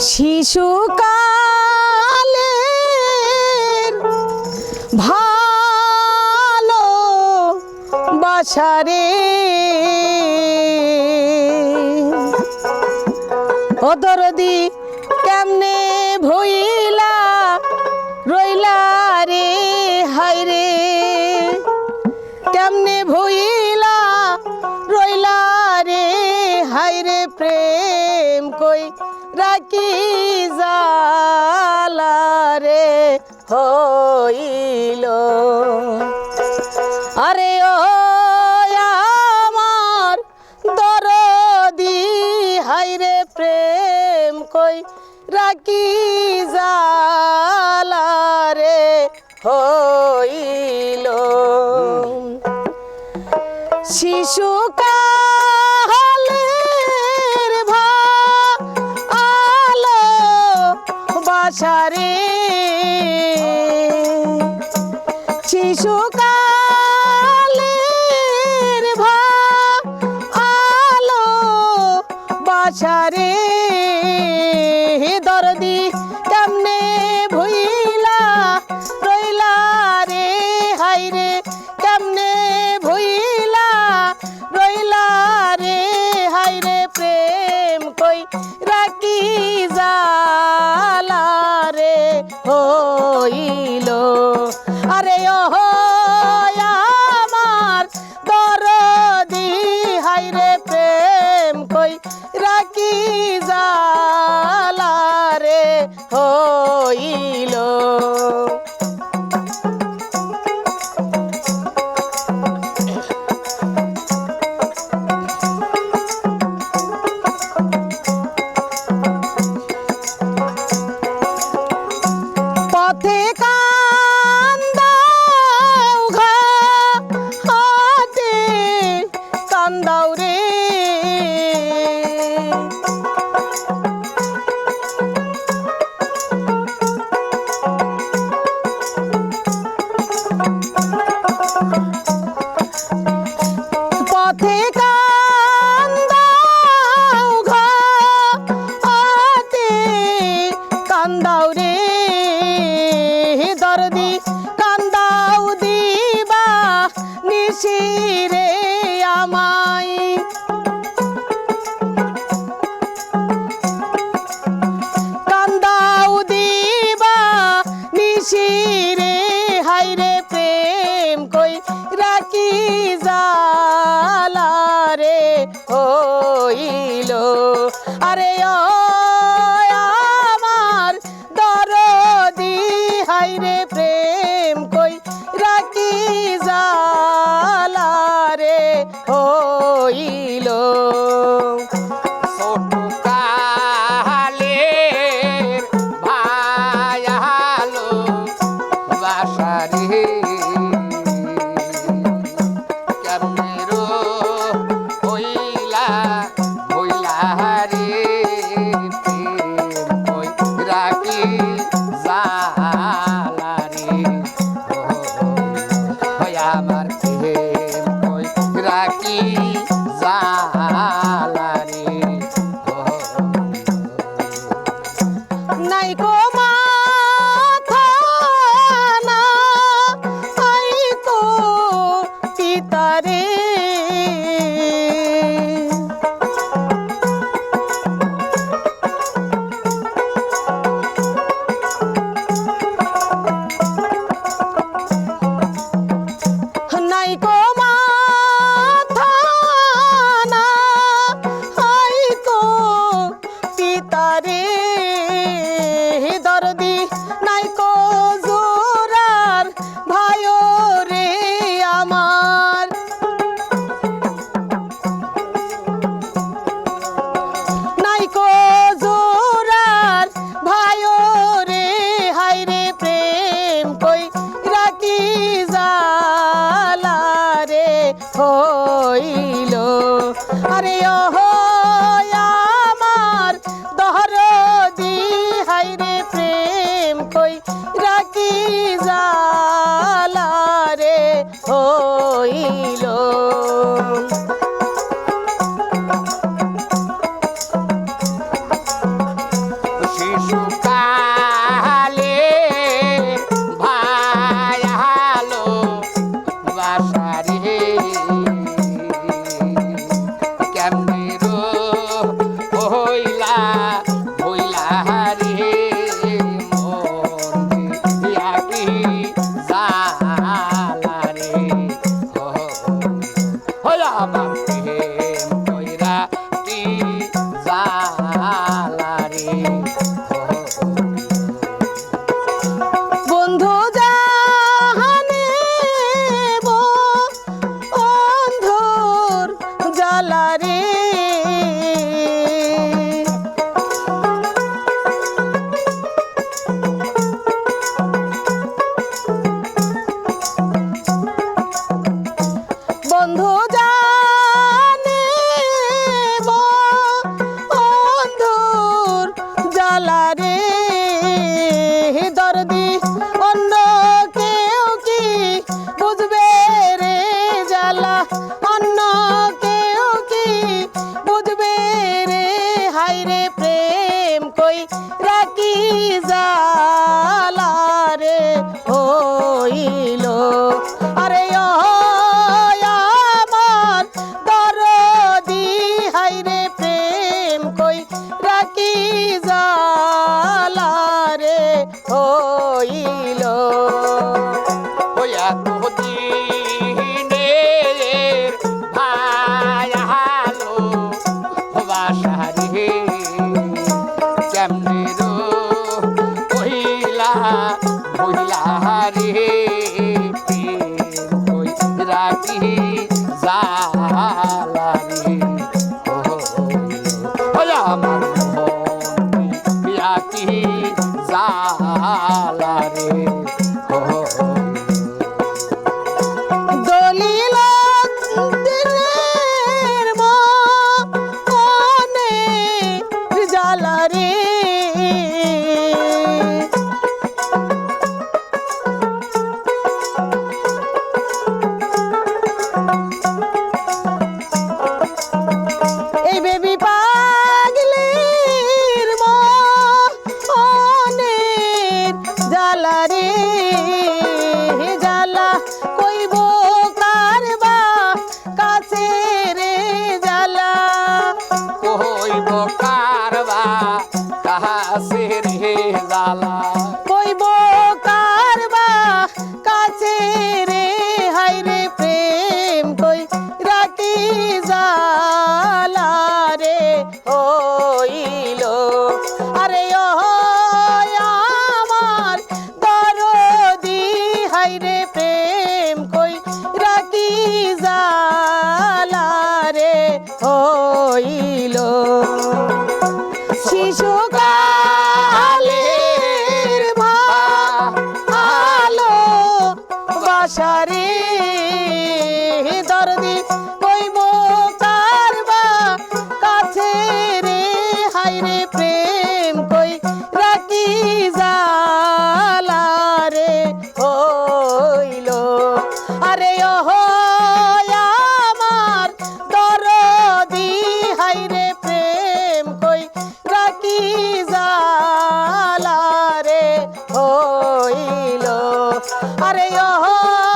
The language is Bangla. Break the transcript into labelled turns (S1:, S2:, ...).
S1: শিশুকালের ভালো বাসারে ও কেমনে ভইলা রাখি জালা রে হইল। আরে ও আমার দরদি, হায় রে প্রেম কই রাখি জালা রে হইল। শিশুকালের শিশুকালের ভালো বাসারে দরদি কেমনে ভুইলা রইলা রে? হাইরে কেমনে ভুইলা রইলা রে? হাইরে প্রেম কই রাখি জালা কান্দাও রে দরদি কান্দাও দিবা নিশিরে আমায়। কান্দাও দিবা নিশিরে হাইরে প্রেম রাখি জালা Hare বাবা প্রেম
S2: কইরা কি জালারি
S1: বন্ধু জাহানে বন্ধুর
S2: জালারি
S1: রে oh. আরে ও